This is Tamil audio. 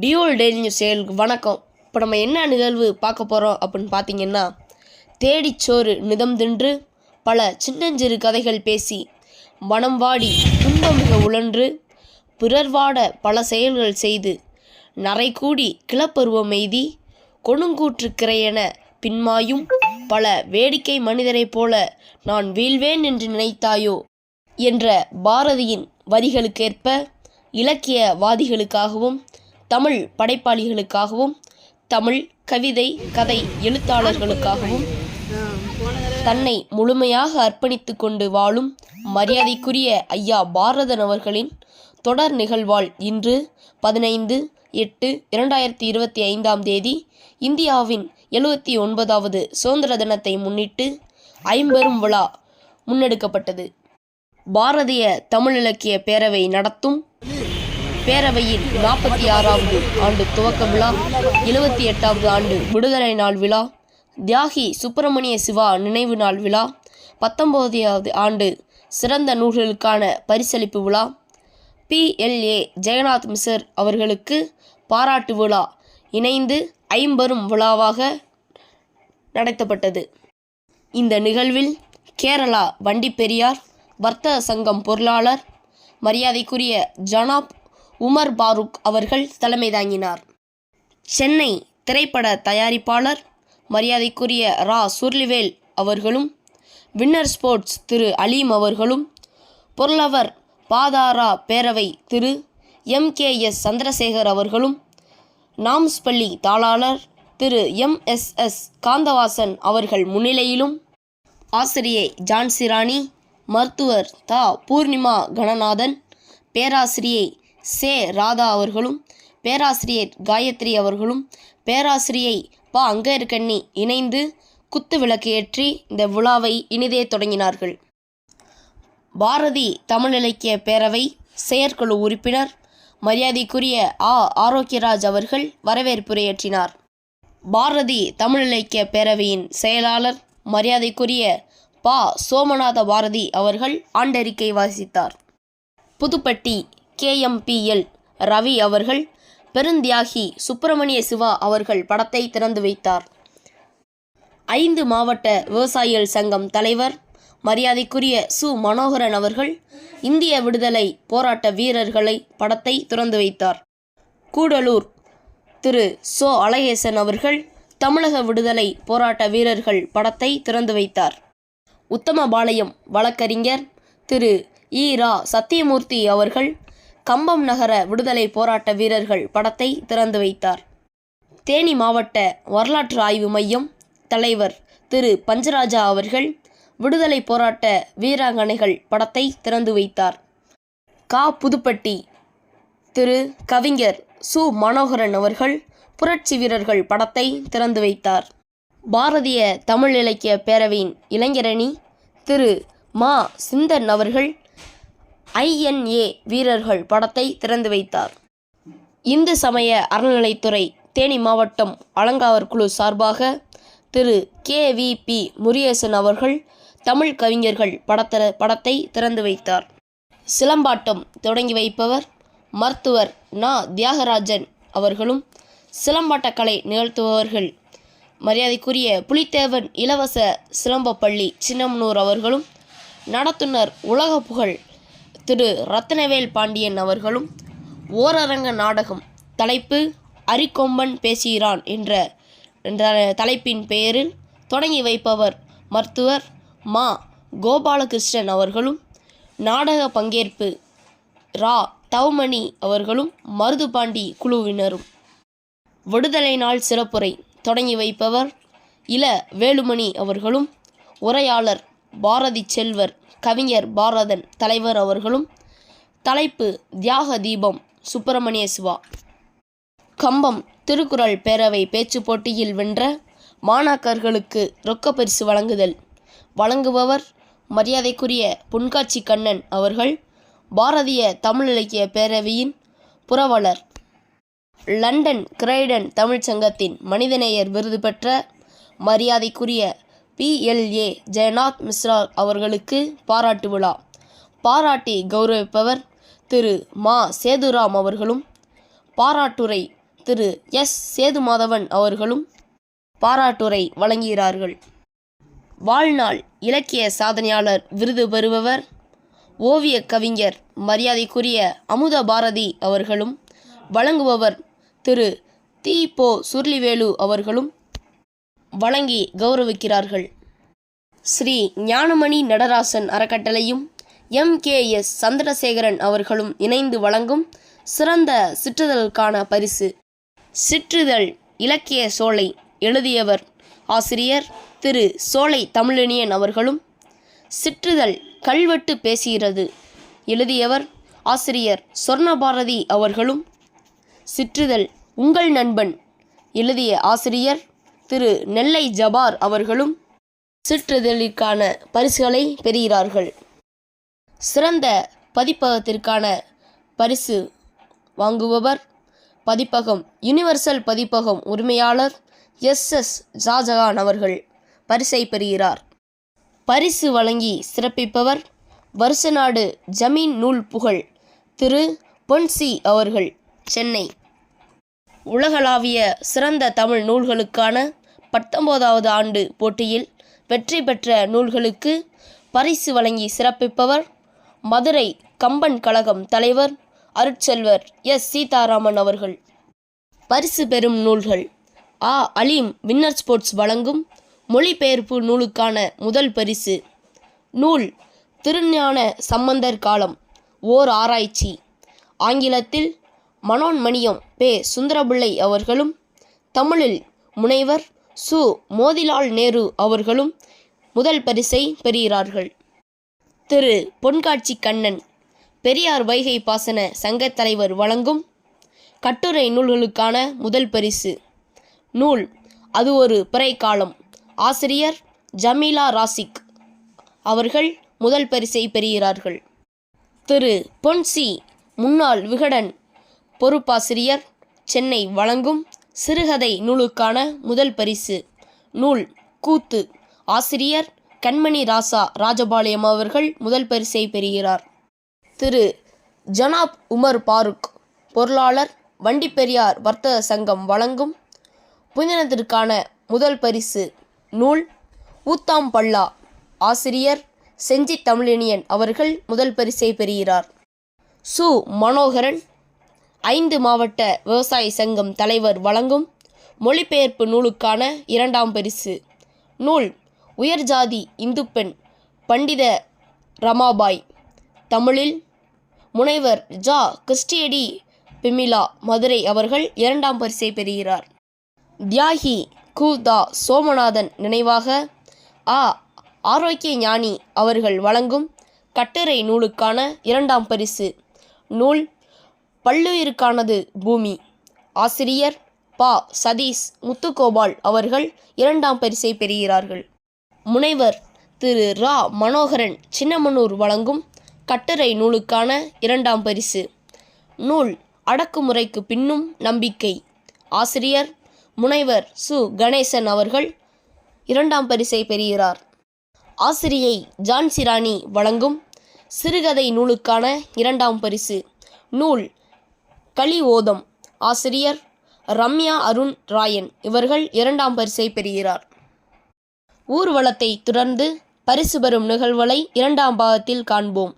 டியூல் டெய்லி நியூஸ் சேனலுக்கு வணக்கம். இப்போ நம்ம என்ன நிகழ்வு பார்க்க போகிறோம் அப்படின்னு பார்த்தீங்கன்னா தேடிச் சோறு நிதம் தின்று பல சின்னஞ்சிறு கதைகள் பேசி மனம் வாடி துன்பமிக உழன்று பிறர்வாட பல செயல்கள் செய்து நரை கூடி கிளப்பருவம் எய்தி கொடுங்கூற்று கிரையென பின்மாயும் பல வேடிக்கை மனிதரைப் போல நான் வீழ்வேன் என்று நினைத்தாயோ என்ற பாரதியின் வரிகளுக்கேற்ப இலக்கியவாதிகளுக்காகவும் தமிழ் படைப்பாளிகளுக்காகவும் தமிழ் கவிதை கதை எழுத்தாளர்களுக்காகவும் தன்னை முழுமையாக அர்ப்பணித்து கொண்டு வாழும் மரியாதைக்குரிய ஐயா பாரதன் அவர்களின் தொடர் நிகழ்வால் இன்று பதினைந்து எட்டு இரண்டாயிரத்தி இருபத்தி ஐந்தாம் தேதி இந்தியாவின் எழுபத்தி ஒன்பதாவது சுதந்திர தினத்தை முன்னிட்டு ஐம்பெரும் விழா முன்னெடுக்கப்பட்டது. பாரதிய தமிழ் இலக்கிய பேரவை நடத்தும் பேரவையின் நாற்பத்தி ஆறாவது ஆண்டு துவக்க விழா எழுபத்தி எட்டாவது ஆண்டு விடுதலை நாள் விழா தியாகி சுப்பிரமணிய சிவா நினைவு நாள் விழா பத்தொம்போதாவது ஆண்டு சிறந்த நூல்களுக்கான பரிசளிப்பு விழா பிஎல்ஏ ஜெகநாத் மிசர் அவர்களுக்கு பாராட்டு விழா இணைந்து ஐம்பெரும் விழாவாக நடத்தப்பட்டது. இந்த நிகழ்வில் கேரளா வண்டி பெரியார் வர்த்தக சங்கம் பொருளாளர் மரியாதைக்குரிய ஜனாப் உமர் பாருக் அவர்கள் தலைமை தாங்கினார். சென்னை திரைப்பட தயாரிப்பாளர் மரியாதைக்குரிய ரா. சுர்லிவேல் அவர்களும் வின்னர் ஸ்போர்ட்ஸ் திரு. அலீம் அவர்களும் பொருளவர் பாதாரா பேரவை திரு. எம். கே. எஸ். சந்திரசேகர் அவர்களும் நாம்ஸ் பள்ளி தாளாளர் திரு. எம். எஸ். எஸ். காந்தவாசன் அவர்கள் முன்னிலையிலும் ஆசிரியை ஜான்சிராணி மருத்துவர் தா. பூர்ணிமா கணநாதன் பேராசிரியை சே ராதா அவர்களும் பேராசிரியர் காயத்ரி அவர்களும் பேராசிரியை ப அங்கேற்கண்ணி இணைந்து குத்து விளக்கு ஏற்றி இந்த விழாவை இனிதே தொடங்கினார்கள். பாரதி தமிழ் இலக்கிய பேரவை செயற்குழு உறுப்பினர் மரியாதைக்குரிய ஆ. ஆரோக்கியராஜ் அவர்கள் வரவேற்புரையாற்றினார் பாரதி தமிழ் இலக்கிய பேரவையின் செயலாளர் மரியாதைக்குரிய பா. சோமநாத பாரதி அவர்கள் ஆண்டறிக்கை வாசித்தார். புதுப்பட்டி கேஎம்பிஎல் ரவி அவர்கள் பெருந்தியாகி சுப்பிரமணிய சிவா அவர்கள் படத்தை திறந்து வைத்தார். ஐந்து மாவட்ட விவசாயிகள் சங்கம் தலைவர் மரியாதைக்குரிய சு. மனோகரன் அவர்கள் இந்திய விடுதலை போராட்ட வீரர்களை படத்தை திறந்து வைத்தார். கூடலூர் திரு. சோ. அழகேசன் அவர்கள் தமிழக விடுதலை போராட்ட வீரர்கள் படத்தை திறந்து வைத்தார். உத்தமபாளையம் வழக்கறிஞர் திரு. ஈ ரா. சத்தியமூர்த்தி அவர்கள் கம்பம் நகர விடுதலை போராட்ட வீரர்கள் படத்தை திறந்து வைத்தார். தேனி மாவட்ட வரலாற்று ஆய்வு மையம் தலைவர் திரு. பஞ்சராஜா அவர்கள் விடுதலை போராட்ட வீராங்கனைகள் படத்தை திறந்து வைத்தார். கா. புதுப்பட்டி திரு. கவிஞர் சு. மனோகரன் அவர்கள் புரட்சி வீரர்கள் படத்தை திறந்து வைத்தார். பாரதிய தமிழ் இலக்கிய பேரவையின் இளைஞரணி திரு. மா. சிந்தன் அவர்கள் ஐஎன்ஏ வீரர்கள் படத்தை திறந்து வைத்தார். இந்து சமய அறநிலைத்துறை தேனி மாவட்டம் அலங்காவர் குழு சார்பாக திரு. கே. வி. பி. முருகேசன் அவர்கள் தமிழ் கவிஞர்கள் படத்த படத்தை திறந்து வைத்தார். சிலம்பாட்டம் தொடங்கி வைப்பவர் மருத்துவர் நா. தியாகராஜன் அவர்களும் சிலம்பாட்டக்கலை நிகழ்த்துபவர்கள் மரியாதைக்குரிய புலித்தேவன் இலவச சிலம்பப்பள்ளி சின்னமனூர் அவர்களும் நடத்துனர் உலக புகழ் திரு ரத்னவேல் பாண்டியன் அவர்களும் ஓரரங்க நாடகம் தலைப்பு அரிக்கொம்பன் பேசுகிறான் என்ற என்ற தலைப்பின் பெயரில் தொடங்கி வைப்பவர் மருத்துவர் மா. கோபாலகிருஷ்ணன் அவர்களும் நாடக பங்கேற்பு ரா. தவமணி அவர்களும் மருதுபாண்டி குழுவினரும். விடுதலை நாள் சிறப்புரை தொடங்கி வைப்பவர் இள வேலுமணி அவர்களும் உரையாளர் பாரதி செல்வர் கவிஞர் பாரதன் தலைவர் அவர்களும் தலைப்பு தியாக தீபம் சுப்பிரமணிய சிவா. கம்பம் திருக்குறள் பேரவை பேச்சு போட்டியில் வென்ற மாணாக்கர்களுக்கு ரொக்க பரிசு வழங்குதல். வழங்குபவர் மரியாதைக்குரிய புன்காட்சி கண்ணன் அவர்கள் பாரதிய தமிழ் இலக்கிய பேரவையின் புரவலர். லண்டன் கிரைடன் தமிழ்ச் சங்கத்தின் மனிதநேயர் விருது பெற்ற மரியாதைக்குரிய பிஎல்ஏ ஜெயநாத் மிஸ்ரா அவர்களுக்கு பாராட்டு விழா. பாராட்டி கௌரவிப்பவர் திரு மா. சேதுராம் அவர்களும் பாராட்டுரை திரு எஸ். சேதுமாதவன் அவர்களும் பாராட்டுரை வழங்குகிறார்கள். வாழ்நாள் இலக்கிய சாதனையாளர் விருது பெறுபவர் ஓவிய கவிஞர் மரியாதைக்குரிய அமுத பாரதி அவர்களும் வழங்குபவர் திரு தி. போ. சுர்லிவேலு அவர்களும் வழங்கி கௌரவிக்கிறார்கள். ஸ்ரீ ஞானமணி நடராசன் அறக்கட்டளையும் எம். கே. எஸ். சந்திரசேகரன் அவர்களும் இணைந்து வழங்கும் சிறந்த சிற்றிதழுக்கான பரிசு. சிற்றிதழ் இலக்கிய சோலை எழுதியவர் ஆசிரியர் திரு. சோலை தமிழனியன் அவர்களும் சிற்றிதழ் கல்வெட்டு பேசுகிறது எழுதியவர் ஆசிரியர் சொர்ணபாரதி அவர்களும் சிற்றிதழ் உங்கள் நண்பன் எழுதிய ஆசிரியர் திரு நெல்லை ஜபார் அவர்களும் சிற்றிதழிற்கான பரிசுகளை பெறுகிறார்கள். சிறந்த பதிப்பகத்திற்கான பரிசு வாங்குபவர் பதிப்பகம் யுனிவர்சல் பதிப்பகம் உரிமையாளர் எஸ். எஸ். ஷாஜகான் அவர்கள் பரிசை பெறுகிறார். பரிசு வழங்கி சிறப்பிப்பவர் வருஷநாடு ஜமீன் நூல் புகழ் திரு. பொன்சி அவர்கள் சென்னை. உலகளாவிய சிறந்த தமிழ் நூல்களுக்கான பத்தொன்பதாவது ஆண்டு போட்டியில் வெற்றி பெற்ற நூல்களுக்கு பரிசு வழங்கி சிறப்பிப்பவர் மதுரை கம்பன் கழகம் தலைவர் அருட்செல்வர் எஸ் சீதாராமன் அவர்கள். பரிசு பெறும் நூல்கள் ஆ. அலீம் வின்னர் ஸ்போர்ட்ஸ் வழங்கும் மொழிபெயர்ப்பு நூலுக்கான முதல் பரிசு. நூல் திருஞான சம்பந்தர் காலம் ஓர் ஆராய்ச்சி. ஆங்கிலத்தில் மனோன்மணியம் பே. சுந்தரபிள்ளை அவர்களும் தமிழில் முனைவர் சு மோதிலால் நேரு அவர்களும் முதல் பரிசை பெறுகிறார்கள். திரு பொன்காட்சி கண்ணன் பெரியார் வைகை பாசன சங்கத் தலைவர் வழங்கும் கட்டுரை நூல்களுக்கான முதல் பரிசு. நூல் அது ஒரு பிறைக்காலம். ஆசிரியர் ஜமீலா ராசிக் அவர்கள் முதல் பரிசை பெறுகிறார்கள். திரு பொன்சி முன்னாள் விகடன் பொறுப்பாசிரியர் சென்னை வழங்கும் சிறுகதை நூலுக்கான முதல் பரிசு. நூல் கூத்து. ஆசிரியர் கண்மணி ராசா ராஜபாளையம் அவர்கள் முதல் பரிசை பெறுகிறார். திரு. ஜனாப் உமர் பாருக் பொருளாளர் வண்டிப்பெரியார் வர்த்தக சங்கம் வழங்கும் புதினத்திற்கான முதல் பரிசு. நூல் ஊத்தாம் பல்லா ஆசிரியர் செஞ்சி தமிழினியன் அவர்கள் முதல் பரிசை பெறுகிறார். சு. மனோகரன் ஐந்து மாவட்ட விவசாய சங்கம் தலைவர் வழங்கும் மொழிபெயர்ப்பு நூலுக்கான இரண்டாம் பரிசு. நூல் உயர்ஜாதி இந்து பெண் பண்டித ரமாபாய். தமிழில் முனைவர் ஜா. கிறிஸ்டியடி பிமிலா மதுரை அவர்கள் இரண்டாம் பரிசை பெறுகிறார். தியாகி கு. தா. சோமநாதன் நினைவாக ஆ ஆரோக்கிய ஞானி அவர்கள் வழங்கும் கட்டுரை நூலுக்கான இரண்டாம் பரிசு. நூல் பல்லுயிருக்கானது பூமி. ஆசிரியர் பா. சதீஷ் முத்துகோபால் அவர்கள் இரண்டாம் பரிசை பெறுகிறார்கள். முனைவர் திரு. ரா. மனோகரன் சின்னமனூர் வழங்கும் கட்டுரை நூலுக்கான இரண்டாம் பரிசு. நூல் அடக்குமுறைக்கு பின்னும் நம்பிக்கை. ஆசிரியர் முனைவர் சு. கணேசன் அவர்கள் இரண்டாம் பரிசை பெறுகிறார். ஆசிரியை ஜான்சிராணி வழங்கும் சிறுகதை நூலுக்கான இரண்டாம் பரிசு. நூல் களி ஓதம் ஆசிரியர் ரம்யா அருண் ராயன் இவர்கள் இரண்டாம் பரிசை பெறுகிறார். ஊர்வலத்தை தொடர்ந்து பரிசு பெறும் நிகழ்வுகளை இரண்டாம் பாகத்தில் காண்போம்.